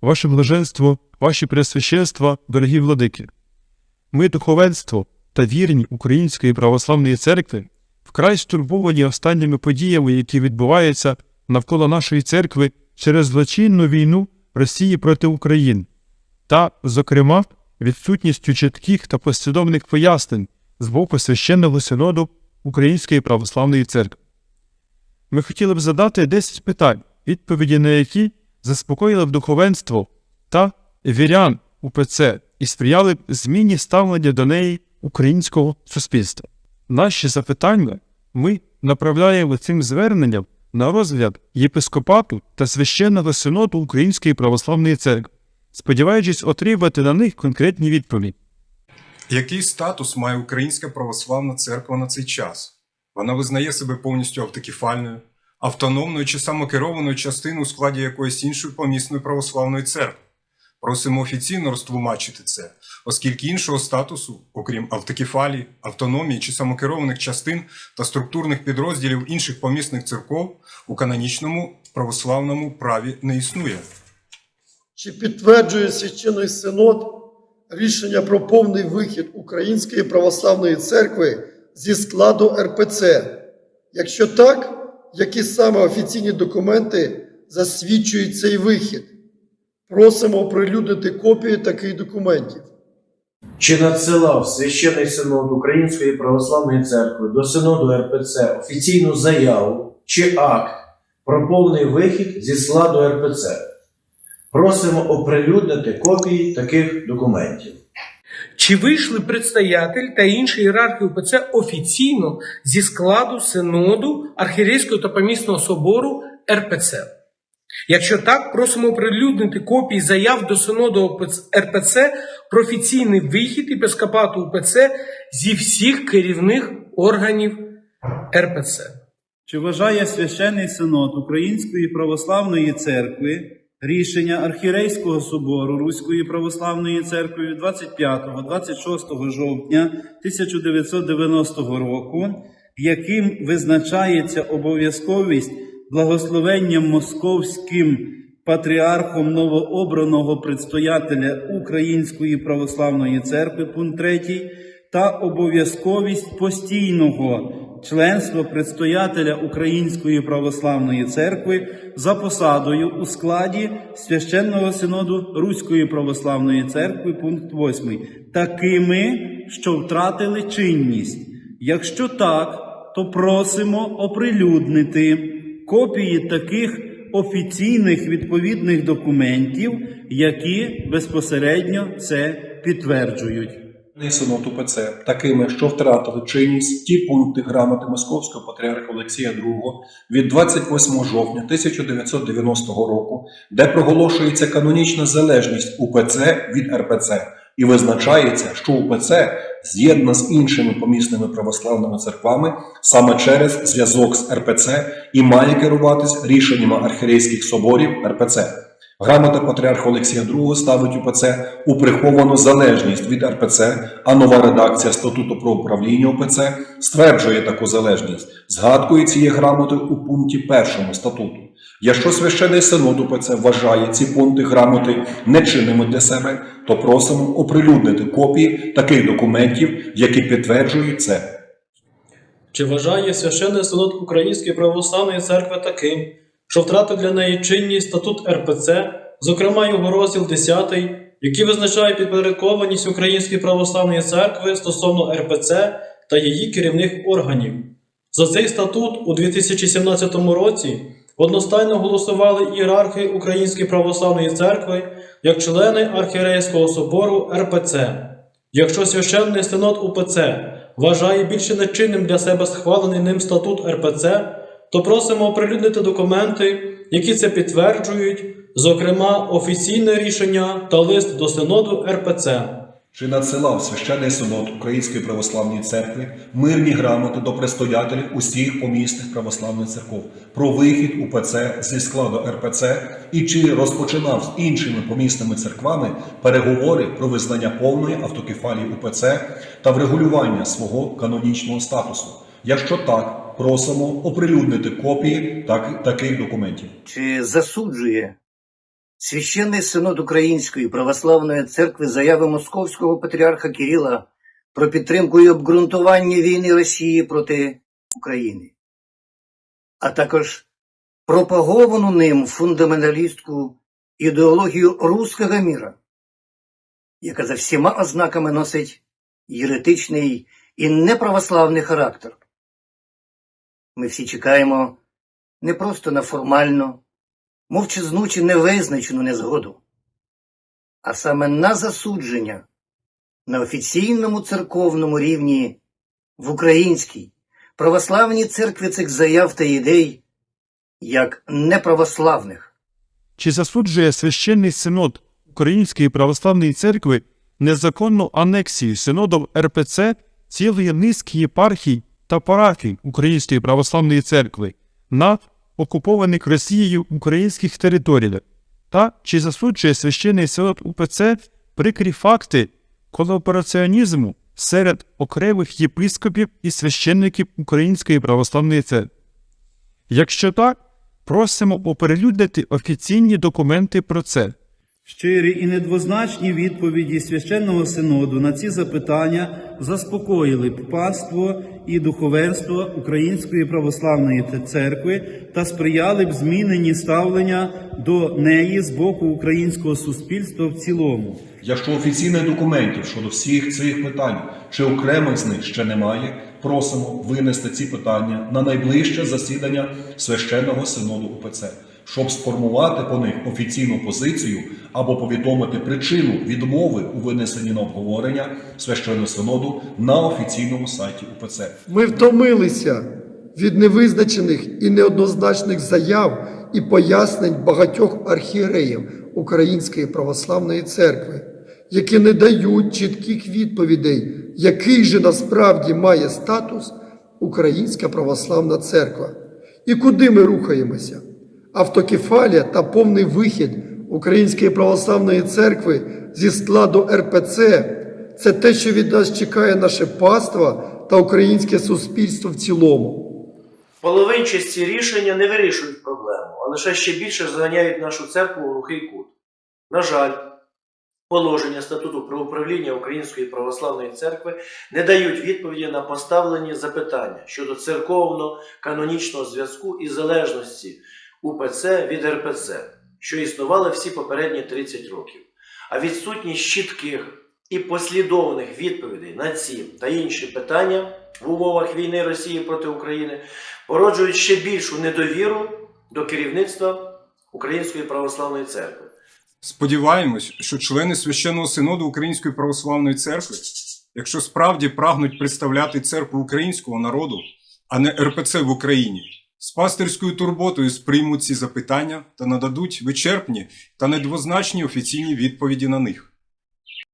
ваше блаженство, ваші пресвященства, дорогі владики. Ми, духовенство та вірні Української православної церкви, вкрай стурбовані останніми подіями, які відбуваються навколо нашої церкви через злочинну війну Росії проти України, та, зокрема, відсутністю чітких та послідовних пояснень з боку священного синоду Української православної церкви. Ми хотіли б задати 10 питань, відповіді на які заспокоїли б духовенство та вірян УПЦ і сприяли зміні ставлення до неї українського суспільства. Наші запитання ми направляємо цим зверненням на розгляд єпископату та священного синоду Української православної церкви, сподіваючись отримати на них конкретні відповіді. Який статус має Українська православна церква на цей час? Вона визнає себе повністю автокефальною, автономною чи самокерованою частиною у складі якоїсь іншої помісної православної церкви. Просимо офіційно розтлумачити це, оскільки іншого статусу, окрім автокефалії, автономії чи самокерованих частин та структурних підрозділів інших помісних церков у канонічному православному праві не існує. Чи підтверджує священний синод рішення про повний вихід Української православної церкви зі складу РПЦ? Якщо так, які саме офіційні документи засвідчують цей вихід? Просимо оприлюднити копії таких документів. Чи надсилав Священний Синод Української Православної Церкви до Синоду РПЦ офіційну заяву чи акт про повний вихід зі складу РПЦ? Просимо оприлюднити копії таких документів. Чи вийшли предстоятель та інші ієрархи УПЦ офіційно зі складу синоду Архірейського та помісного собору РПЦ? Якщо так, просимо оприлюднити копії заяв до синоду РПЦ про офіційний вихід єпископату УПЦ зі всіх керівних органів РПЦ. Чи вважає священний синод Української православної церкви рішення Архірейського собору Руської православної церкви 25-26 жовтня 1990 року, яким визначається обов'язковість благословення московським патріархом новообраного предстоятеля Української православної церкви, пункт 3, та обов'язковість постійного членства предстоятеля Української православної церкви за посадою у складі священного синоду Руської православної церкви, пункт 8, такими, що втратили чинність. Якщо так, то просимо оприлюднити копії таких офіційних відповідних документів, які безпосередньо це підтверджують. Синод УПЦ такими, що втратили чинність ті пункти грамоти Московського патріарха Олексія II від 28 жовтня 1990 року, де проголошується канонічна залежність УПЦ від РПЦ і визначається, що УПЦ з'єднана з іншими помісними православними церквами саме через зв'язок з РПЦ і має керуватись рішеннями архірейських соборів РПЦ. Грамота патріарха Олексія II ставить УПЦ у приховану залежність від РПЦ, а нова редакція статуту про управління УПЦ стверджує таку залежність, згадкою цієї грамоти у пункті першому статуту. Якщо священий синод УПЦ вважає ці пункти грамоти нечинними для себе, то просимо оприлюднити копії таких документів, які підтверджують це. Чи вважає священний синод Української православної церкви таким, що втратив для неї чинність статут РПЦ, зокрема його розділ 10, який визначає підпорядкованість Української православної церкви стосовно РПЦ та її керівних органів? За цей статут у 2017 році одностайно голосували ієрархи Української православної церкви як члени Архірейського собору РПЦ. Якщо священний синод УПЦ вважає більше нечинним для себе схвалений ним статут РПЦ, то просимо оприлюднити документи, які це підтверджують, зокрема офіційне рішення та лист до синоду РПЦ. Чи надсилав священний синод Української православної церкви мирні грамоти до предстоятелів усіх помісних православних церков про вихід УПЦ зі складу РПЦ і чи розпочинав з іншими помісними церквами переговори про визнання повної автокефалії УПЦ та врегулювання свого канонічного статусу? Якщо так, просимо оприлюднити копії так, таких документів. чи засуджує Священний синод Української православної церкви заяви Московського патріарха Кирила про підтримку і обґрунтування війни Росії проти України, а також пропаговану ним фундаменталістську ідеологію руського міра, яка за всіма ознаками носить єретичний і неправославний характер. Ми всі чекаємо не просто на формальну, мовчазну чи невизначену незгоду, а саме на засудження на офіційному церковному рівні в українській православній церкві цих заяв та ідей як неправославних. Чи засуджує священний синод Української православної церкви незаконну анексію синодом РПЦ цілої низки єпархій та парафій Української православної церкви на окупованих Росією українських територіях? Та чи засуджує священний синод УПЦ прикрі факти колабораціонізму серед окремих єпископів і священників Української православної церкви? Якщо так, просимо оприлюднити офіційні документи про це. Щирі і недвозначні відповіді священного синоду на ці запитання заспокоїли б паство і духовенство Української православної церкви та сприяли б зміненні ставлення до неї з боку українського суспільства в цілому. Якщо офіційних документів щодо всіх цих питань чи окремих з них ще немає, просимо винести ці питання на найближче засідання священного синоду УПЦ, щоб сформувати по них офіційну позицію або повідомити причину відмови у винесенні на обговорення священного синоду на офіційному сайті УПЦ. Ми втомилися від невизначених і неоднозначних заяв і пояснень багатьох архієреїв Української православної церкви, які не дають чітких відповідей, який же насправді має статус Українська православна церква і куди ми рухаємося. Автокефалія та повний вихід Української православної церкви зі складу РПЦ це те, що від нас чекає наше паство та українське суспільство в цілому. Половинчасті рішення не вирішують проблему, а лише ще більше заганяють нашу церкву у глухий кут. На жаль, положення статуту про управління Української православної церкви не дають відповіді на поставлені запитання щодо церковно-канонічного зв'язку і залежності УПЦ від РПЦ, що існували всі попередні 30 років. А відсутність чітких і послідовних відповідей на ці та інші питання в умовах війни Росії проти України породжують ще більшу недовіру до керівництва Української православної церкви. Сподіваємось, що члени священного синоду Української православної церкви, якщо справді прагнуть представляти церкву українського народу, а не РПЦ в Україні, з пастирською турботою сприймуть ці запитання та нададуть вичерпні та недвозначні офіційні відповіді на них.